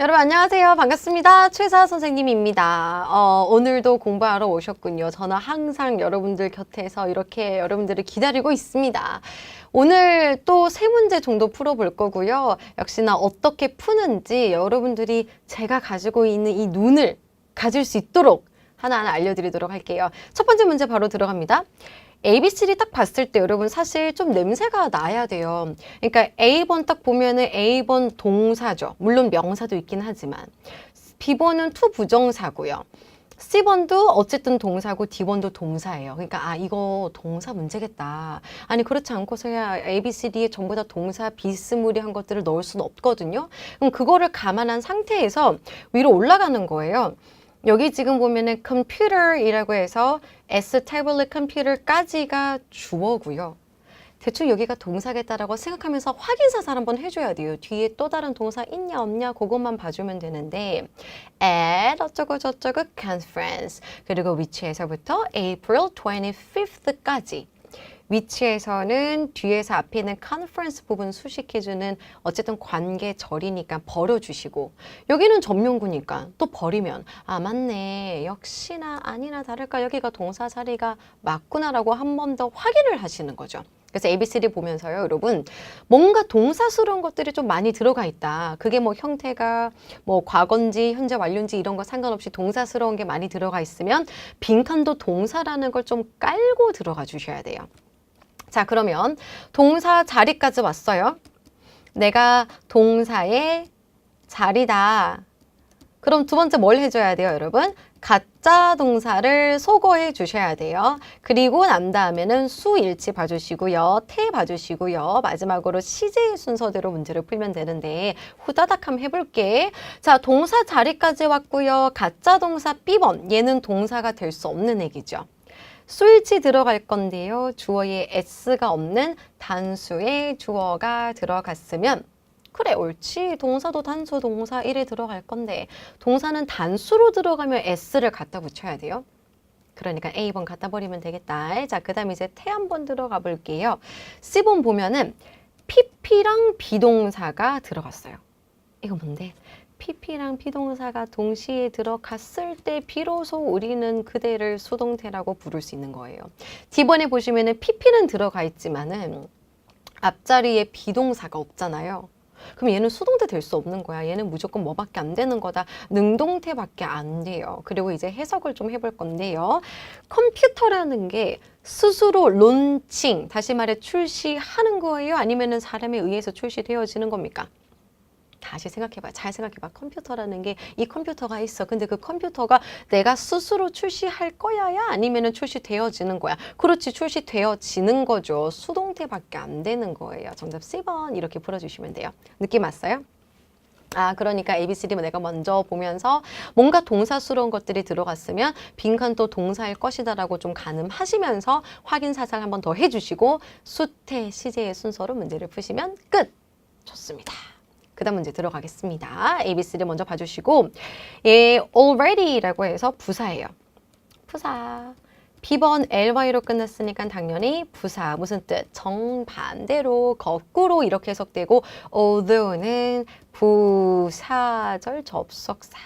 여러분 안녕하세요. 반갑습니다. 최사 선생님입니다. 어, 오늘도 공부하러 오셨군요. 저는 항상 여러분들 곁에서 이렇게 여러분들을 기다리고 있습니다. 오늘 또 세 문제 정도 풀어볼 거고요. 역시나 어떻게 푸는지 여러분들이 제가 가지고 있는 이 눈을 가질 수 있도록 하나하나 알려드리도록 할게요. 첫 번째 문제 바로 들어갑니다. ABC를 딱 봤을 때 여러분 사실 좀 냄새가 나야 돼요. 그러니까 A번 딱 보면은 A번 동사죠. 물론 명사도 있긴 하지만 B번은 투 부정사고요. C번도 어쨌든 동사고 D번도 동사예요. 그러니까 아 이거 동사 문제겠다. 아니 그렇지 않고서야 A, B, C, D에 전부 다 동사 비스무리한 것들을 넣을 수는 없거든요. 그럼 그거를 감안한 상태에서 위로 올라가는 거예요. 여기 지금 보면은 computer이라고 해서 S 태블릿 컴퓨터까지가 주어고요. 대충 여기가 동사겠다라고 생각하면서 확인사살 한번 해줘야 돼요. 뒤에 또 다른 동사 있냐 없냐 그것만 봐주면 되는데 at 어쩌고 저쩌고 conference 그리고 위치에서부터 April 25th까지 위치에서는 뒤에서 앞에 있는 컨퍼런스 부분 수식해주는 어쨌든 관계절이니까 버려주시고 여기는 점용구니까 또 버리면 아 맞네 역시나 아니나 다를까 여기가 동사 자리가 맞구나라고 한 번 더 확인을 하시는 거죠. 그래서 ABCD 보면서요, 여러분, 뭔가 동사스러운 것들이 좀 많이 들어가 있다. 그게 뭐 형태가 뭐 과거인지 현재 완료인지 이런 거 상관없이 동사스러운 게 많이 들어가 있으면 빈칸도 동사라는 걸 좀 깔고 들어가 주셔야 돼요. 자, 그러면 동사 자리까지 왔어요. 내가 동사의 자리다. 그럼 두 번째 뭘 해줘야 돼요, 여러분? 가짜 동사를 소거해 주셔야 돼요. 그리고 난 다음에는 수일치 봐주시고요. 태 봐주시고요. 마지막으로 시제의 순서대로 문제를 풀면 되는데 후다닥 한번 해볼게. 자, 동사 자리까지 왔고요. 가짜 동사 B번. 얘는 동사가 될 수 없는 얘기죠. 수일치 들어갈 건데요. 주어에 s가 없는 단수의 주어가 들어갔으면 그래 옳지 동사도 단수 동사 1에 들어갈 건데 동사는 단수로 들어가면 s를 갖다 붙여야 돼요. 그러니까 A번 갖다 버리면 되겠다. 자, 그 다음에 이제 태 한번 들어가 볼게요. C번 보면은 PP랑 비동사가 들어갔어요. 이거 뭔데? PP랑 비동사가 동시에 들어갔을 때 비로소 우리는 그대를 수동태라고 부를 수 있는 거예요. D번에 보시면은 PP는 들어가 있지만은 앞자리에 비동사가 없잖아요. 그럼 얘는 수동태 될 수 없는 거야. 얘는 무조건 뭐밖에 안 되는 거다. 능동태밖에 안 돼요. 그리고 이제 해석을 좀 해볼 건데요. 컴퓨터라는 게 스스로 론칭, 다시 말해 출시하는 거예요? 아니면은 사람에 의해서 출시되어지는 겁니까? 다시 생각해봐. 잘 생각해봐. 컴퓨터라는 게 이 컴퓨터가 있어. 근데 그 컴퓨터가 내가 스스로 출시할 거야야? 아니면은 출시되어지는 거야? 그렇지. 출시되어지는 거죠. 수동태밖에 안 되는 거예요. 정답 C번 이렇게 풀어주시면 돼요. 느낌 왔어요? 아, 그러니까 ABCD는 내가 먼저 보면서 뭔가 동사스러운 것들이 들어갔으면 빈칸도 동사일 것이다라고 좀 가늠하시면서 확인 사살 한번 더 해주시고 수태, 시제의 순서로 문제를 푸시면 끝! 좋습니다. 그 다음 문제 들어가겠습니다. ABC를 먼저 봐주시고 예, already라고 해서 부사예요. 부사. B번 ly로 끝났으니까 당연히 부사 무슨 뜻? 정반대로 거꾸로 이렇게 해석되고 although는 부사절 접속사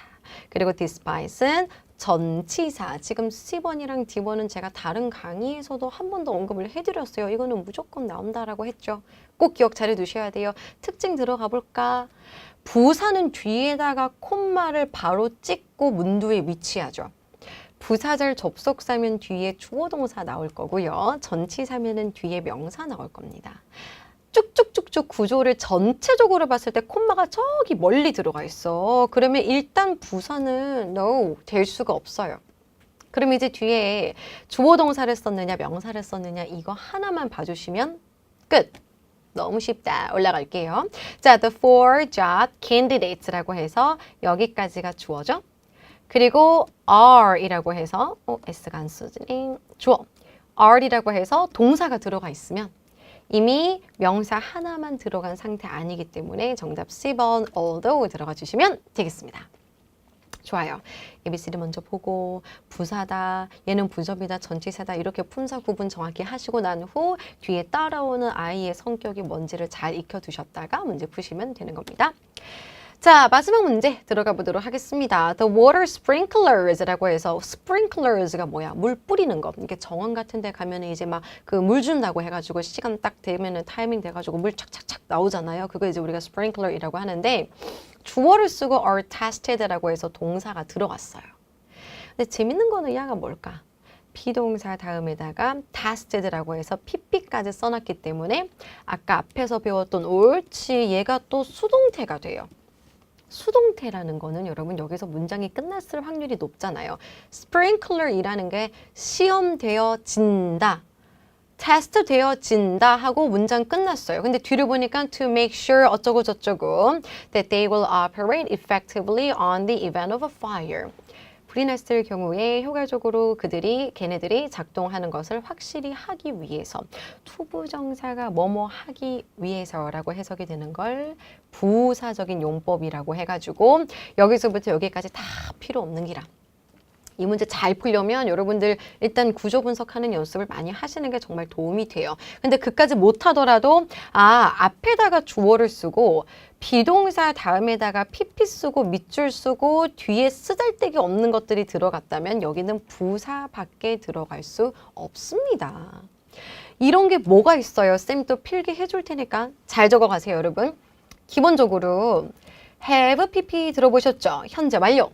그리고 despise는 전치사. 지금 C번이랑 D번은 제가 다른 강의에서도 한 번 더 언급을 해드렸어요. 이거는 무조건 나온다라고 했죠. 꼭 기억 잘 해두셔야 돼요. 특징 들어가 볼까? 부사는 뒤에다가 콤마를 바로 찍고 문두에 위치하죠. 부사절 접속사면 뒤에 주어 동사 나올 거고요. 전치사면은 뒤에 명사 나올 겁니다. 쭉쭉 쭉쭉 구조를 전체적으로 봤을 때 콤마가 저기 멀리 들어가 있어. 그러면 일단 부사는 no 될 수가 없어요. 그럼 이제 뒤에 주어 동사를 썼느냐 명사를 썼느냐 이거 하나만 봐주시면 끝. 너무 쉽다. 올라갈게요. 자, the four job candidates라고 해서 여기까지가 주어죠. 그리고 are이라고 해서 어, s가 안 쓰지네. 주어. are이라고 해서 동사가 들어가 있으면 이미 명사 하나만 들어간 상태 아니기 때문에 정답 C번 although 들어가 주시면 되겠습니다. 좋아요. ABC를 먼저 보고 부사다, 얘는 부접이다, 전치사다 이렇게 품사 구분 정확히 하시고 난 후 뒤에 따라오는 아이의 성격이 뭔지를 잘 익혀 두셨다가 문제 푸시면 되는 겁니다. 자, 마지막 문제 들어가 보도록 하겠습니다. The water sprinklers라고 해서 sprinklers가 뭐야? 물 뿌리는 거. 이게 정원 같은 데 가면은 이제 막 그 물 준다고 해 가지고 시간 딱 되면은 타이밍 돼 가지고 물 착착착 나오잖아요. 그거 이제 우리가 sprinkler이라고 하는데 주어를 쓰고 are tested라고 해서 동사가 들어갔어요. 근데 재밌는 거는 야가 뭘까? 비동사 다음에다가 tested라고 해서 pp까지 써놨기 때문에 아까 앞에서 배웠던 옳지 얘가 또 수동태가 돼요. 수동태라는 거는 여러분 여기서 문장이 끝났을 확률이 높잖아요. sprinkler이라는 게 시험되어진다. 테스트 되어진다 하고 문장 끝났어요. 근데 뒤를 보니까 to make sure 어쩌고 저쩌고 that they will operate effectively on the event of a fire. 불이 났을 경우에 효과적으로 그들이 걔네들이 작동하는 것을 확실히 하기 위해서 투부정사가 뭐뭐 하기 위해서라고 해석이 되는 걸 부사적인 용법이라고 해가지고 여기서부터 여기까지 다 필요 없는 기라. 이 문제 잘 풀려면 여러분들 일단 구조 분석하는 연습을 많이 하시는 게 정말 도움이 돼요. 근데 그까지 못하더라도 아 앞에다가 주어를 쓰고 비동사 다음에다가 pp 쓰고 밑줄 쓰고 뒤에 쓰잘데기 없는 것들이 들어갔다면 여기는 부사 밖에 들어갈 수 없습니다. 이런 게 뭐가 있어요? 쌤 또 필기 해 줄 테니까 잘 적어 가세요, 여러분. 기본적으로 have pp 들어보셨죠? 현재 완료.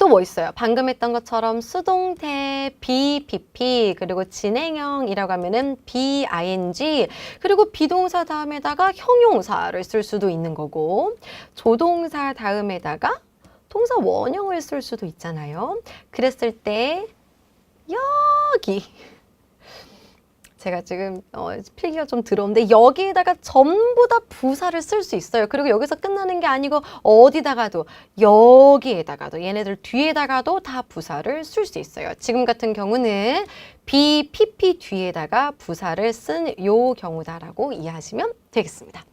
또 뭐 있어요? 방금 했던 것처럼 수동태 BPP 그리고 진행형이라고 하면은 BING 그리고 비동사 다음에다가 형용사를 쓸 수도 있는 거고 조동사 다음에다가 동사 원형을 쓸 수도 있잖아요. 그랬을 때 여기 제가 지금 어, 필기가 좀 들어온데 여기에다가 전부 다 부사를 쓸 수 있어요. 그리고 여기서 끝나는 게 아니고 어디다가도 여기에다가도 얘네들 뒤에다가도 다 부사를 쓸 수 있어요. 지금 같은 경우는 BPP 뒤에다가 부사를 쓴 요 경우다라고 이해하시면 되겠습니다.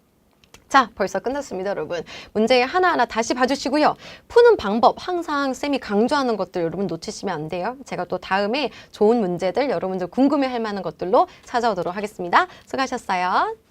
자, 벌써 끝났습니다, 여러분. 문제 하나하나 다시 봐주시고요. 푸는 방법, 항상 쌤이 강조하는 것들 여러분 놓치시면 안 돼요. 제가 또 다음에 좋은 문제들, 여러분들 궁금해 할 만한 것들로 찾아오도록 하겠습니다. 수고하셨어요.